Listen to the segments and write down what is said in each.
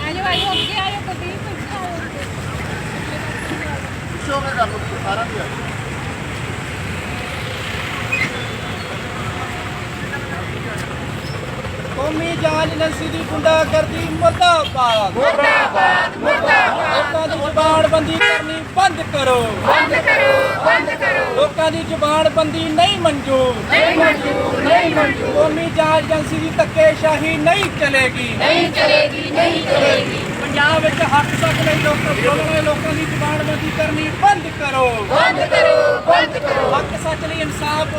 ਆਜੋ ਆਜੋ ਅੱਗੇ ਆਜੋ ਕਦੀ ਪਿੱਛੇ ਆਜੋ ਕੌਮੀ ਜਾਂਚ ਏਜੰਸੀ ਦੀ ਗੁੰਡਾਗਰਦੀ ਮੁਰਦਾਬਾਦ। ਮੁਰਦਾਬਾਦ ਜ਼ੁਬਾਨਬੰਦੀ ਕਰਨੀ ਬੰਦ ਕਰੋ। ਬੰਦ ਕਰੋ ਬੰਦ ਕਰੋ। ਲੋਕਾਂ ਦੀ ਜ਼ੁਬਾਨਬੰਦੀ ਨਹੀਂ ਮਨਜ਼ੂਰ ਨਹੀਂ ਮਨਜ਼ੂਰ ਨਹੀਂ ਮਨਜ਼ੂਰ ਕੌਮੀ ਜਾਂਚ ਏਜੰਸੀ ਦੀ ਧੱਕੇਸ਼ਾਹੀ ਨਹੀਂ ਚਲੇਗੀ। ਨਹੀਂ ਚਲੇਗੀ ਨਹੀਂ ਚਲੇਗੀ। ਪੰਜਾਬ ਵਿੱਚ ਹੱਕ ਤੱਕ ਲਈ ਲੋਕ ਬੋਲਣ ਲੋਕਾਂ ਦੀ ਜ਼ੁਬਾਨਬੰਦੀ ਕਰਨੀ ਬੰਦ ਕਰੋ। ਬੰਦ ਕਰੋ ਬੰਦ ਕਰੋ। ਹੱਕ ਸੱਚ ਲਈ ਇਨਸਾਫ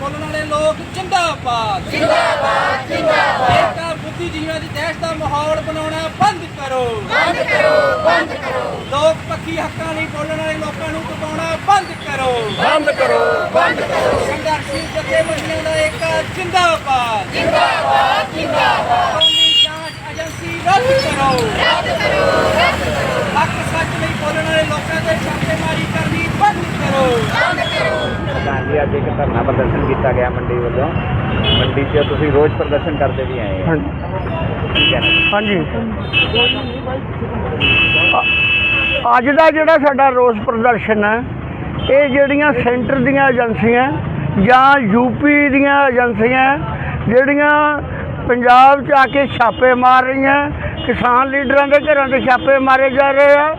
ਬੋਲਣ ਵਾਲੇ ਲੋਕ ਜਿੰਦਾਬਾਦ। ਜਿੰਦਾਬਾਦ ਜਿੰਦਾਬਾਦ। ਏਕਾ ਬੁੱਧੀਜੀਵੀਆਂ ਦੀ ਦੇਸ਼ ਦਾ ਮਾਹੌਲ ਬਣਾਉਣਾ ਬੰਦ ਕਰੋ। ਬੰਦ ਕਰੋ ਬੰਦ ਕਰੋ। ਲੋਕ ਪੱਖੀ ਹੱਕਾਂ ਲਈ ਬੋਲਣ ਵਾਲੇ ਲੋਕਾਂ ਨੂੰ ਦਬਾਉਣਾ ਬੰਦ ਕਰੋ। ਬੰਦ ਕਰੋ ਬੰਦ ਕਰੋ। ਸੰਘਰਸ਼ੀ ਜਥੇਬੰਦੀਆਂ ਦਾ ਏਕਾ ਜਿੰਦਾਬਾਦ। ਜਿੰਦਾਬਾਦ ਜਿੰਦਾਬਾਦ। ਕੌਮੀ ਜਾਂਚ ਏਜੰਸੀ ਰੱਦ ਕਰੋ। ਰੱਦ ਕਰੋ ਰੱਦ ਕਰੋ। ਹੱਕ ਸੱਚ ਲਈ ਬੋਲਣ ਵਾਲੇ ਲੋਕਾਂ ਤੇ ਛਾਪੇਮਾਰੀ ਕਰਨੀ ਬੰਦ ਕਰੋ। ਬੰਦ ਕਰੋ। ਹਾਂਜੀ ਅੱਜ ਇੱਕ ਧਰਨਾ ਪ੍ਰਦਰਸ਼ਨ ਕੀਤਾ ਗਿਆ ਮੰਡੀ ਵੱਲੋਂ। ਮੰਡੀ 'ਚ ਤੁਸੀਂ ਰੋਜ਼ ਪ੍ਰਦਰਸ਼ਨ ਕਰਦੇ ਵੀ ਆਏ ਹੋ। ਠੀਕ ਹੈ ਹਾਂਜੀ। ਅੱਜ ਦਾ ਜਿਹੜਾ ਸਾਡਾ ਰੋਸ ਪ੍ਰਦਰਸ਼ਨ ਹੈ, ਇਹ ਜਿਹੜੀਆਂ ਸੈਂਟਰ ਦੀਆਂ ਏਜੰਸੀਆਂ ਜਾਂ ਯੂਪੀ ਦੀਆਂ ਏਜੰਸੀਆਂ ਜਿਹੜੀਆਂ ਪੰਜਾਬ 'ਚ ਆ ਕੇ ਛਾਪੇ ਮਾਰ ਰਹੀਆਂ, ਕਿਸਾਨ ਲੀਡਰਾਂ ਦੇ ਘਰਾਂ ਤੇ ਛਾਪੇ ਮਾਰੇ ਜਾ ਰਹੇ ਆ,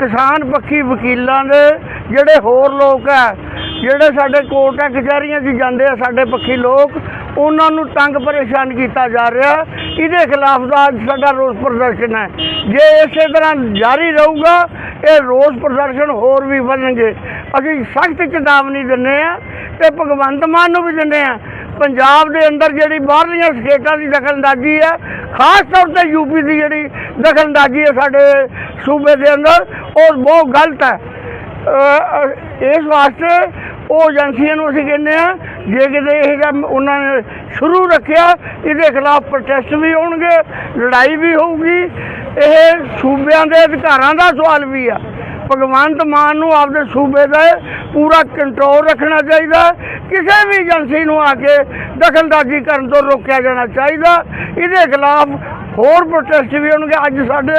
ਕਿਸਾਨ ਪੱਖੀ ਵਕੀਲਾਂ ਦੇ ਜਿਹੜੇ ਹੋਰ ਲੋਕ ਆ, ਜਿਹੜੇ ਸਾਡੇ ਕੋਰਟਾਂ ਕਚਹਿਰੀਆਂ 'ਚ ਜਾਂਦੇ ਆ ਸਾਡੇ ਪੱਖੀ ਲੋਕ, ਉਹਨਾਂ ਨੂੰ ਤੰਗ ਪਰੇਸ਼ਾਨ ਕੀਤਾ ਜਾ ਰਿਹਾ। ਇਹਦੇ ਖਿਲਾਫ ਦਾ ਅੱਜ ਸਾਡਾ ਰੋਸ ਪ੍ਰਦਰਸ਼ਨ ਹੈ। ਜੇ ਇਸੇ ਤਰ੍ਹਾਂ ਜਾਰੀ ਰਹੂਗਾ ਇਹ ਰੋਸ ਪ੍ਰਦਰਸ਼ਨ ਹੋਰ ਵੀ ਵਧਣਗੇ। ਅਸੀਂ ਸਖਤ ਚੇਤਾਵਨੀ ਦਿੰਦੇ ਆ ਤੇ ਭਗਵੰਤ ਮਾਨ ਨੂੰ ਵੀ ਦਿੰਦੇ ਆ ਪੰਜਾਬ ਦੇ ਅੰਦਰ ਜਿਹੜੀ ਬਾਹਰਲੀਆਂ ਸਟੇਟਾਂ ਦੀ ਦਖਲਅੰਦਾਜ਼ੀ ਹੈ, ਖਾਸ ਤੌਰ ਤੇ ਯੂਪੀ ਦੀ ਜਿਹੜੀ ਦਖਲਅੰਦਾਜ਼ੀ ਹੈ ਸਾਡੇ ਸੂਬੇ ਦੇ ਅੰਦਰ, ਉਹ ਬਹੁਤ ਗਲਤ ਹੈ। ਇਸ ਵਾਸਤੇ ਉਹ ਏਜੰਸੀਆਂ ਨੂੰ ਅਸੀਂ ਕਹਿੰਦੇ ਆ ਜੇ ਕਿਤੇ ਇਹ ਜਿਹਾ ਉਹਨਾਂ ਨੇ ਸ਼ੁਰੂ ਰੱਖਿਆ, ਇਹਦੇ ਖਿਲਾਫ ਪ੍ਰੋਟੈਸਟ ਵੀ ਹੋਣਗੇ, ਲੜਾਈ ਵੀ ਹੋਊਗੀ। ਇਹ ਸੂਬਿਆਂ ਦੇ ਅਧਿਕਾਰਾਂ ਦਾ ਸਵਾਲ ਵੀ ਆ। ਭਗਵੰਤ ਮਾਨ ਨੂੰ ਆਪਦੇ ਸੂਬੇ ਦਾ ਪੂਰਾ ਕੰਟਰੋਲ ਰੱਖਣਾ ਚਾਹੀਦਾ। ਕਿਸੇ ਵੀ ਏਜੰਸੀ ਨੂੰ ਆ ਕੇ ਦਖਲਅੰਦਾਜ਼ੀ ਕਰਨ ਤੋਂ ਰੋਕਿਆ ਜਾਣਾ ਚਾਹੀਦਾ। ਇਹਦੇ ਖਿਲਾਫ ਹੋਰ ਪ੍ਰੋਟੈਸਟ ਵੀ ਹੋਣਗੇ। ਅੱਜ ਸਾਡੇ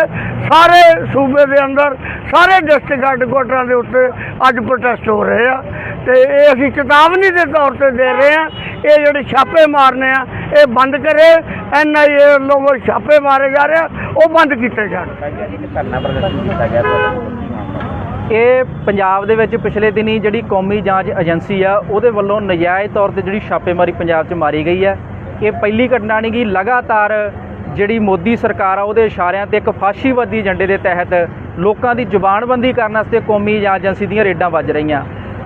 ਸਾਰੇ ਸੂਬੇ ਦੇ ਅੰਦਰ, ਸਾਰੇ ਡਿਸਟ੍ਰਿਕਟ ਹੈੱਡਕੁਆਟਰਾਂ ਦੇ ਉੱਤੇ ਅੱਜ ਪ੍ਰੋਟੈਸਟ ਹੋ ਰਹੇ ਆ। ਤੇ ਇਹ ਅਸੀਂ ਚੇਤਾਵਨੀ ਦੇ ਤੌਰ ਤੇ ਦੇ ਰਹੇ ਆ। ਇਹ ਜਿਹੜੇ ਛਾਪੇ ਮਾਰਨੇ ਆ ਇਹ ਬੰਦ ਕਰੇ ਐੱਨ ਆਈ ਏ ਵੱਲੋਂ ਛਾਪੇ ਮਾਰੇ ਜਾ ਰਹੇ ਆ, ਉਹ ਬੰਦ ਕੀਤੇ ਜਾਣ। ਹਾਂਜੀ ਕੀਤਾ ਇਹ ਪੰਜਾਬ ਦੇ ਵਿੱਚ ਪਿਛਲੇ ਦਿਨੀ ਜਿਹੜੀ ਕੌਮੀ ਜਾਂਚ ਏਜੰਸੀ ਆ, ਉਹਦੇ ਵੱਲੋਂ ਨਜਾਇਜ਼ ਤੌਰ ਤੇ ਜਿਹੜੀ ਛਾਪੇਮਾਰੀ ਪੰਜਾਬ 'ਚ ਮਾਰੀ ਗਈ ਹੈ ਇਹ ਪਹਿਲੀ ਘਟਨਾ ਨਹੀਂ ਗੀ, ਲਗਾਤਾਰ ਜਿਹੜੀ ਮੋਦੀ ਸਰਕਾਰ ਆ, ਉਹਦੇ ਇਸ਼ਾਰਿਆਂ ਤੇ ਇੱਕ ਫਾਸ਼ੀਵਾਦੀ ਏਜੰਡੇ ਦੇ ਤਹਿਤ ਲੋਕਾਂ ਦੀ ਜ਼ੁਬਾਨਬੰਦੀ ਕਰਨ ਵਾਸਤੇ ਕੌਮੀ ਜਾਂਚ ਏਜੰਸੀ ਦੀਆਂ ਰੇਡਾਂ ਵੱਜ ਰਹੀਆਂ।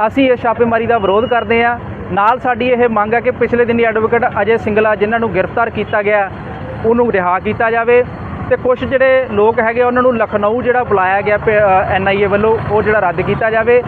ਅਸੀਂ ਇਹ ਛਾਪੇਮਾਰੀ ਦਾ ਵਿਰੋਧ ਕਰਦੇ ਹਾਂ ਨਾਲ ਸਾਡੀ ਇਹ ਮੰਗ ਹੈ ਕਿ ਪਿਛਲੇ ਦਿਨੀ ਐਡਵੋਕੇਟ ਅਜੇ ਸਿੰਗਲਾ ਜਿਨ੍ਹਾਂ ਨੂੰ ਗ੍ਰਿਫਤਾਰ ਕੀਤਾ ਗਿਆ ਉਹਨੂੰ ਰਿਹਾ ਕੀਤਾ ਜਾਵੇ ਤੇ ਕੁਝ ਜਿਹੜੇ ਲੋਕ ਹੈਗੇ ਉਹਨਾਂ ਨੂੰ ਲਖਨਊ ਜਿਹੜਾ ਬੁਲਾਇਆ ਗਿਆ ਐਨਆਈਏ ਵੱਲੋਂ, ਉਹ ਜਿਹੜਾ ਰੱਦ ਕੀਤਾ ਜਾਵੇ।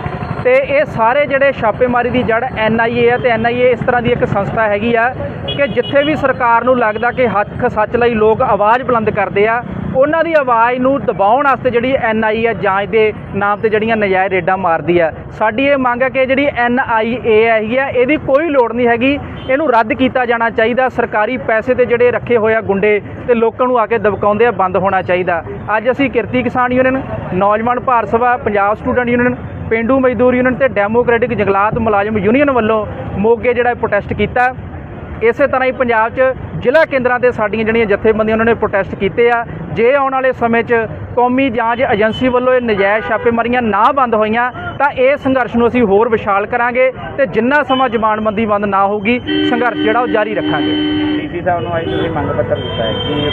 ਤੇ ਇਹ ਸਾਰੇ ਜਿਹੜੇ ਛਾਪੇਮਾਰੀ ਦੀ ਜੜ ਐਨਆਈਏ ਹੈ ਤੇ ਐਨਆਈਏ ਇਸ ਤਰ੍ਹਾਂ ਦੀ ਇੱਕ ਸੰਸਥਾ ਹੈਗੀ ਆ ਕਿ ਜਿੱਥੇ ਵੀ ਸਰਕਾਰ ਨੂੰ ਲੱਗਦਾ ਕਿ ਹੱਕ ਸੱਚ ਲਈ ਲੋਕ ਆਵਾਜ਼ ਬੁਲੰਦ ਕਰਦੇ ਆ ਉਹਨਾਂ ਦੀ ਆਵਾਜ਼ ਨੂੰ ਦਬਾਉਣ ਵਾਸਤੇ ਜਿਹੜੀ ਐਨਆਈਏ ਜਾਂਚ ਦੇ ਨਾਮ ਤੇ ਜਿਹੜੀਆਂ ਨਜਾਇਜ਼ ਰੇਡਾਂ ਮਾਰਦੀ ਆ ਸਾਡੀ ਇਹ ਮੰਗ ਹੈ ਕਿ ਜਿਹੜੀ ਐੱਨ ਆਈ ਏ ਹੈਗੀ ਆ ਇਹਦੀ ਕੋਈ ਲੋੜ ਨਹੀਂ ਹੈਗੀ। ਇਹਨੂੰ ਰੱਦ ਕੀਤਾ ਜਾਣਾ ਚਾਹੀਦਾ। ਸਰਕਾਰੀ ਪੈਸੇ ਤੇ ਜਿਹੜੇ ਰੱਖੇ ਹੋਏ ਆ ਗੁੰਡੇ ਤੇ ਲੋਕਾਂ ਨੂੰ ਆ ਕੇ ਦਬਕਾਉਂਦੇ ਆ, ਬੰਦ ਹੋਣਾ ਚਾਹੀਦਾ। ਅੱਜ ਅਸੀਂ Kirti Kisan Union, Naujawan Bharat Sabha, Punjab Student Union, Pendu Mazdoor Union ਤੇ ਡੈਮੋਕ੍ਰੈਟਿਕ ਜੰਗਲਾਤ ਮੁਲਾਜ਼ਮ ਯੂਨੀਅਨ ਵੱਲੋਂ ਮੋਗੇ ਜਿਹੜਾ ਪ੍ਰੋਟੈਸਟ ਕੀਤਾ। ਇਸੇ ਤਰ੍ਹਾਂ ਹੀ ਪੰਜਾਬ 'ਚ ਜ਼ਿਲ੍ਹਾ ਕੇਂਦਰਾਂ ਤੇ ਸਾਡੀਆਂ ਜਿਹੜੀਆਂ ਜਥੇਬੰਦੀਆਂ ਉਹਨਾਂ ਨੇ ਪ੍ਰੋਟੈਸਟ ਕੀਤੇ ਆ ਜੇ ਆਉਣ ਵਾਲੇ ਸਮੇਂ 'ਚ ਕੌਮੀ ਜਾਂਚ ਏਜੰਸੀ ਵੱਲੋਂ ਇਹ ਨਜਾਇਜ਼ ਛਾਪੇਮਾਰੀਆਂ ਨਾ ਬੰਦ ਹੋਈਆਂ ਤਾਂ ਇਹ ਸੰਘਰਸ਼ ਨੂੰ ਅਸੀਂ ਹੋਰ ਵਿਸ਼ਾਲ ਕਰਾਂਗੇ ਤੇ ਜਿੰਨਾ ਸਮਾਂ ਜ਼ਮਾਨਬੰਦੀ ਬੰਦ ਨਾ ਹੋਊਗੀ ਸੰਘਰਸ਼ ਜਿਹੜਾ ਉਹ ਜਾਰੀ ਰੱਖਾਂਗੇ। ਡੀਸੀ ਸਾਹਿਬ ਨੂੰ ਅੱਜ ਤੁਸੀਂ ਮੰਗ ਪੱਤਰ ਦਿੱਤਾ ਹੈ ਕੀ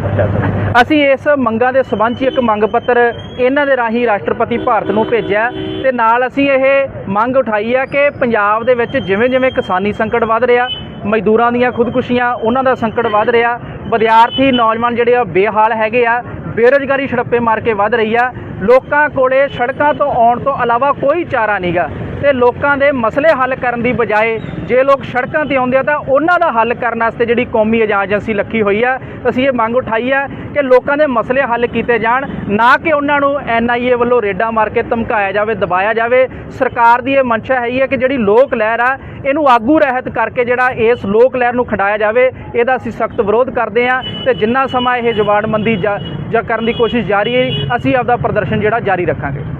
ਪ੍ਰਸ਼ਾਸਨ ਅਸੀਂ ਇਸ ਮੰਗਾਂ ਦੇ ਸਬੰਧ 'ਚ ਇੱਕ ਮੰਗ ਪੱਤਰ ਇਹਨਾਂ ਦੇ ਰਾਹੀਂ ਰਾਸ਼ਟਰਪਤੀ ਭਾਰਤ ਨੂੰ ਭੇਜਿਆ ਤੇ ਨਾਲ ਅਸੀਂ ਇਹ ਮੰਗ ਉਠਾਈ ਆ ਕਿ ਪੰਜਾਬ ਦੇ ਵਿੱਚ ਜਿਵੇਂ ਜਿਵੇਂ ਕਿਸਾਨੀ ਸੰਕਟ ਵੱਧ ਰਿਹਾ ਮਜ਼ਦੂਰਾਂ ਦੀਆਂ ਖੁਦਕੁਸ਼ੀਆਂ, ਉਹਨਾਂ ਦਾ ਸੰਕਟ ਵੱਧ ਰਿਹਾ। ਵਿਦਿਆਰਥੀ, ਨੌਜਵਾਨ ਜਿਹੜੇ ਆ, ਬੇਹਾਲ ਹੈਗੇ ਆ। ਬੇਰੁਜ਼ਗਾਰੀ ਛੜੱਪੇ ਮਾਰ ਕੇ ਵੱਧ ਰਹੀ ਆ। ਲੋਕਾਂ ਕੋਲੇ ਸੜਕਾਂ ਤੋਂ ਆਉਣ ਤੋਂ ਇਲਾਵਾ ਕੋਈ ਚਾਰਾ ਨਹੀਂਗਾ ਤੇ ਲੋਕਾਂ ਦੇ ਮਸਲੇ ਹੱਲ ਕਰਨ ਦੀ ਬਜਾਏ ਜੇ ਲੋਕ ਸੜਕਾਂ ਤੇ ਆਉਂਦੇ ਆ ਤਾਂ ਉਹਨਾਂ ਦਾ ਹੱਲ ਕਰਨ ਵਾਸਤੇ ਜਿਹੜੀ ਕੌਮੀ ਏਜੰਸੀ ਲੱਗੀ ਹੋਈ ਆ, ਅਸੀਂ ਇਹ ਮੰਗ ਉਠਾਈ ਆ ਕਿ ਲੋਕਾਂ ਦੇ ਮਸਲੇ ਹੱਲ ਕੀਤੇ ਜਾਣ, ਨਾ ਕਿ ਉਹਨਾਂ ਨੂੰ ਐਨਆਈਏ ਵੱਲੋਂ ਰੇਡਾਂ ਮਾਰ ਕੇ ਧਮਕਾਇਆ ਜਾਵੇ, ਦਬਾਇਆ ਜਾਵੇ। ਸਰਕਾਰ ਦੀ ਇਹ ਮਨਸ਼ਾ ਹੈਗੀ ਹੈ ਕਿ ਜਿਹੜੀ ਲੋਕ ਲਹਿਰ ਆ, ਇਹਨੂੰ ਆਗੂ ਰਹਿਤ ਕਰਕੇ ਜਿਹੜਾ ਇਸ ਲੋਕ ਲਹਿਰ ਨੂੰ ਖੰਡਾਇਆ ਜਾਵੇ, ਇਹਦਾ ਅਸੀਂ ਸਖਤ ਵਿਰੋਧ ਕਰਦੇ ਆ ਤੇ ਜਿੰਨਾ ਸਮਾਂ ਇਹ ਜ਼ੁਬਾਨਬੰਦੀ ਜਾਂ ਜਾਂ ਕਰਨ ਦੀ ਕੋਸ਼ਿਸ਼ ਜਾਰੀ ਹੈ, ਅਸੀਂ ਆਪਦਾ ਪ੍ਰਦਰਸ਼ਨ ਜਿਹੜਾ ਜਾਰੀ ਰੱਖਾਂਗੇ।